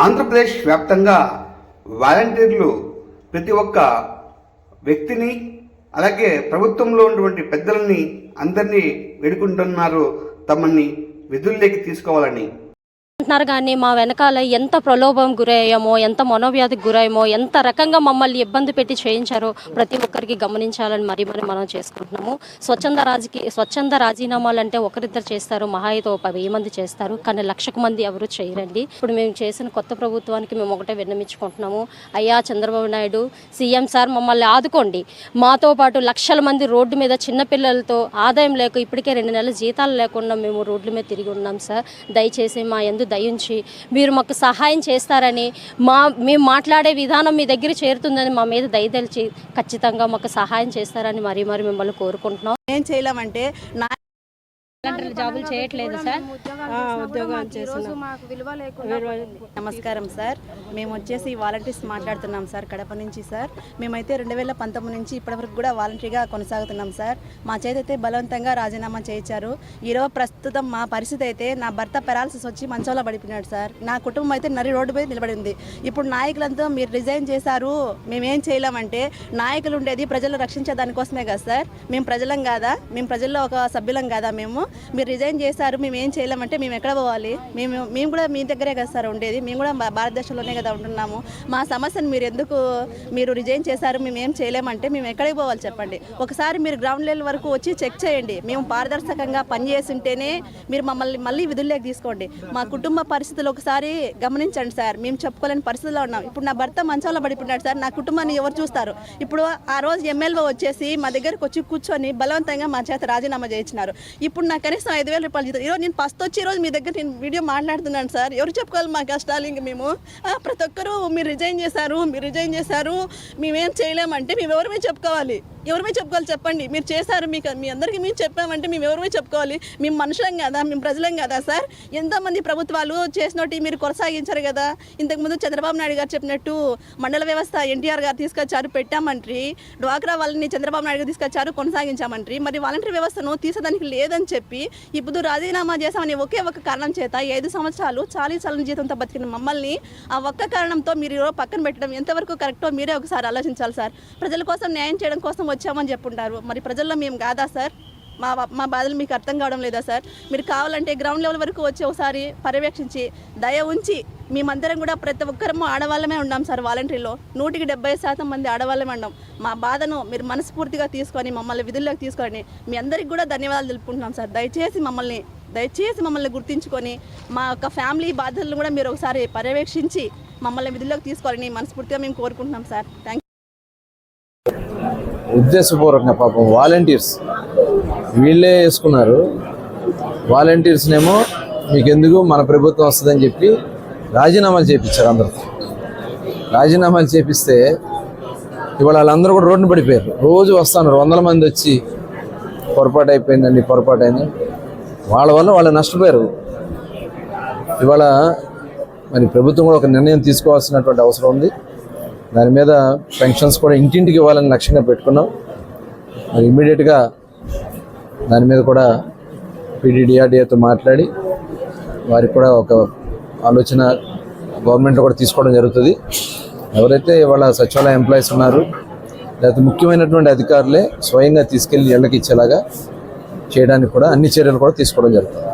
ఆంధ్రప్రదేశ్ వ్యాప్తంగా వాలంటీర్లు ప్రతి ఒక్క వ్యక్తిని అలాగే ప్రభుత్వంలో ఉన్నటువంటి పెద్దలని అందరినీ వేడుకుంటున్నారు తమని విధుల్లోకి తీసుకోవాలని అంటున్నారు కానీ మా వెనకాల ఎంత ప్రలోభం గురయ్యామో ఎంత మనోవ్యాధికి గురయ్యామో ఎంత రకంగా మమ్మల్ని ఇబ్బంది పెట్టి చేయించారో ప్రతి ఒక్కరికి గమనించాలని మరీ మరి మనం చేసుకుంటున్నాము. స్వచ్ఛంద రాజకీయ స్వచ్ఛంద రాజీనామాలు అంటే ఒకరిద్దరు చేస్తారు మహా అయితే ఒక వెయ్యి మంది చేస్తారు కానీ లక్షకు మంది ఎవరు చేయరండి. ఇప్పుడు మేము చేసిన కొత్త ప్రభుత్వానికి మేము ఒకటే విన్నమించుకుంటున్నాము అయ్యా చంద్రబాబు నాయుడు సీఎం సార్ మమ్మల్ని ఆదుకోండి. మాతో పాటు లక్షల మంది రోడ్డు మీద చిన్నపిల్లలతో ఆదాయం లేక ఇప్పటికే రెండు నెలల జీతాలు లేకుండా మేము రోడ్ల మీద తిరిగి ఉన్నాం సార్. దయచేసి మా ఎందు దయించి మీరు మాకు సహాయం చేస్తారని మా మేము మాట్లాడే విధానం మీ దగ్గర చేరుతుందని మా మీద దయదలిచి ఖచ్చితంగా మాకు సహాయం చేస్తారని మరీ మరి మిమ్మల్ని కోరుకుంటున్నాం. ఏం చేయలేమంటే నా జాబులు చేయట్లేదు సార్. లేకుండా నమస్కారం సార్. మేము వచ్చేసి వాలంటీర్స్ మాట్లాడుతున్నాం సార్ కడప నుంచి సార్. మేమైతే రెండు వేల పంతొమ్మిది నుంచి ఇప్పటివరకు కూడా వాలంటీర్గా కొనసాగుతున్నాం సార్. మా చేతైతే బలవంతంగా రాజీనామా చేయించారు. ఈరోజు ప్రస్తుతం మా పరిస్థితి అయితే నా భర్త పెరాలసిస్ వచ్చి మంచంలో పడిపోయినాడు సార్. నా కుటుంబం అయితే నరి రోడ్డు మీద నిలబడి ఉంది ఇప్పుడు నాయకులంతా మీరు రిజైన్ చేశారు మేమేం చేయలేమంటే నాయకులు ఉండేది ప్రజలు రక్షించే దానికోసమే కదా సార్. మేము ప్రజలం కాదా? మేము ప్రజల్లో ఒక సభ్యులం కాదా మేము? మీరు రిజైన్ చేశారు మేము ఏం చేయలేమంటే మేము ఎక్కడ పోవాలి? మేము మేము కూడా మీ దగ్గరే కదా సార్ ఉండేది. మేము కూడా భారతదేశంలోనే కదా ఉంటున్నాము. మా సమస్యను మీరు ఎందుకు మీరు రిజైన్ చేశారు మేము ఏం చేయలేమంటే మేము ఎక్కడికి పోవాలి చెప్పండి. ఒకసారి మీరు గ్రౌండ్ లెవెల్ వరకు వచ్చి చెక్ చేయండి. మేము పారదర్శకంగా పనిచేస్తుంటేనే మీరు మమ్మల్ని మళ్ళీ విధుల్లోకి తీసుకోండి. మా కుటుంబ పరిస్థితులు ఒకసారి గమనించండి సార్. మేము చెప్పుకోలేని పరిస్థితుల్లో ఉన్నాం. ఇప్పుడు నా భర్త మంచంలో పడిపోయినాడు సార్. నా కుటుంబాన్ని ఎవరు చూస్తారు? ఇప్పుడు ఆ రోజు ఎమ్మెల్యే వచ్చేసి మా దగ్గరకు వచ్చి కూర్చొని బలవంతంగా మా చేత రాజీనామా చేయించినారు. ఇప్పుడు నా నాకు కనీసం ఐదు వేల రూపాయలు జీతం. ఈరోజు నేను ఫస్ట్ వచ్చి ఈరోజు మీ దగ్గర నేను వీడియో మాట్లాడుతున్నాను సార్. ఎవరు చెప్పుకోవాలి మా కష్టాలు ఇంక మేము? ప్రతి ఒక్కరూ మీరు రిజైన్ చేశారు మీరు రిజైన్ చేశారు. మేమేం చేయలేమంటే మేము ఎవరిమే చెప్పుకోవాలి? ఎవరిమే చెప్పుకోవాలి చెప్పండి. మీరు చేశారు మీకు మీ అందరికీ మేము చెప్పామంటే మేము ఎవరిమే చెప్పుకోవాలి? మేము మనుషులం కదా? మేము ప్రజలం కదా సార్? ఎంతోమంది ప్రభుత్వాలు చేసినట్టు మీరు కొనసాగించారు కదా. ఇంతకుముందు చంద్రబాబు నాయుడు గారు చెప్పినట్టు మండల వ్యవస్థ ఎన్టీఆర్ గారు తీసుకొచ్చారు పెట్టామంట్రి. డ్వాక్రా వాళ్ళని చంద్రబాబు నాయుడు గారు తీసుకొచ్చారు కొనసాగించామంట్రి. మరి వాలంటీర్ వ్యవస్థను తీసేదానికి లేదని చెప్పి చెప్పి ఇప్పుడు రాజీనామా చేశామని ఒకే ఒక కారణం చేత ఐదు సంవత్సరాలు చాలీ చలని జీతంతో బతికిన మమ్మల్ని ఆ ఒక్క కారణంతో మీరు ఈరోజు పక్కన పెట్టడం ఎంతవరకు కరెక్టో మీరే ఒకసారి ఆలోచించాలి సార్. ప్రజల కోసం న్యాయం చేయడం కోసం వచ్చామని చెప్పుంటారు. మరి ప్రజల్లో మేము కాదా సార్? మా మా బాధలు మీకు అర్థం కావడం లేదా సార్? మీరు కావాలంటే గ్రౌండ్ లెవెల్ వరకు వచ్చి ఒకసారి పర్యవేక్షించి దయ ఉంచి మేమందరం కూడా ప్రతి ఒక్కరము ఆడవాళ్ళమే ఉన్నాం సార్ వాలంటీర్లో. నూటికి డెబ్బై శాతం మంది ఆడవాళ్ళమే ఉన్నాం మా బాధను మీరు మనస్ఫూర్తిగా తీసుకొని మమ్మల్ని విధుల్లోకి తీసుకొని మీ అందరికి కూడా ధన్యవాదాలు తెలుపుకుంటున్నాం సార్. దయచేసి మమ్మల్ని దయచేసి మమ్మల్ని గుర్తించుకొని మా యొక్క ఫ్యామిలీ బాధ్యతలను కూడా మీరు ఒకసారి పర్యవేక్షించి మమ్మల్ని విధుల్లోకి తీసుకోవాలని మనస్ఫూర్తిగా మేము కోరుకుంటున్నాం సార్. థ్యాంక్ ఉద్దేశపూర్వకంగా పాపం వాలంటీర్స్ వీళ్ళే వేసుకున్నారు. వాలంటీర్స్నేమో మీకెందుకు మన ప్రభుత్వం వస్తుందని చెప్పి రాజీనామాలు చేయించారు అందరితో రాజీనామాలు చేపిస్తే ఇవాళ వాళ్ళందరూ కూడా రోడ్డున పడిపోయారు. రోజు వస్తున్నారు. వందల మంది వచ్చి పొరపాటు అయిపోయిందండి పొరపాటు అయింది. వాళ్ళ వల్ల వాళ్ళు నష్టపోయారు. ఇవాళ మరి ప్రభుత్వం కూడా ఒక నిర్ణయం తీసుకోవాల్సినటువంటి అవసరం ఉంది. దాని మీద పెన్షన్స్ కూడా ఇంటింటికి ఇవ్వాలని లక్ష్యంగా పెట్టుకున్నాం. మరి ఇమ్మీడియట్గా దాని మీద కూడా పీడీడీఆర్డీఏతో మాట్లాడి వారికి కూడా ఒక ఆలోచన గవర్నమెంట్ కూడా తీసుకోవడం జరుగుతుంది. ఎవరైతే ఇవాళ సచివాలయ ఎంప్లాయీస్ ఉన్నారు లేకపోతే ముఖ్యమైనటువంటి అధికారులే స్వయంగా తీసుకెళ్ళి ఇళ్ళకి ఇచ్చేలాగా చేయడానికి కూడా అన్ని చర్యలు కూడా తీసుకోవడం జరుగుతుంది.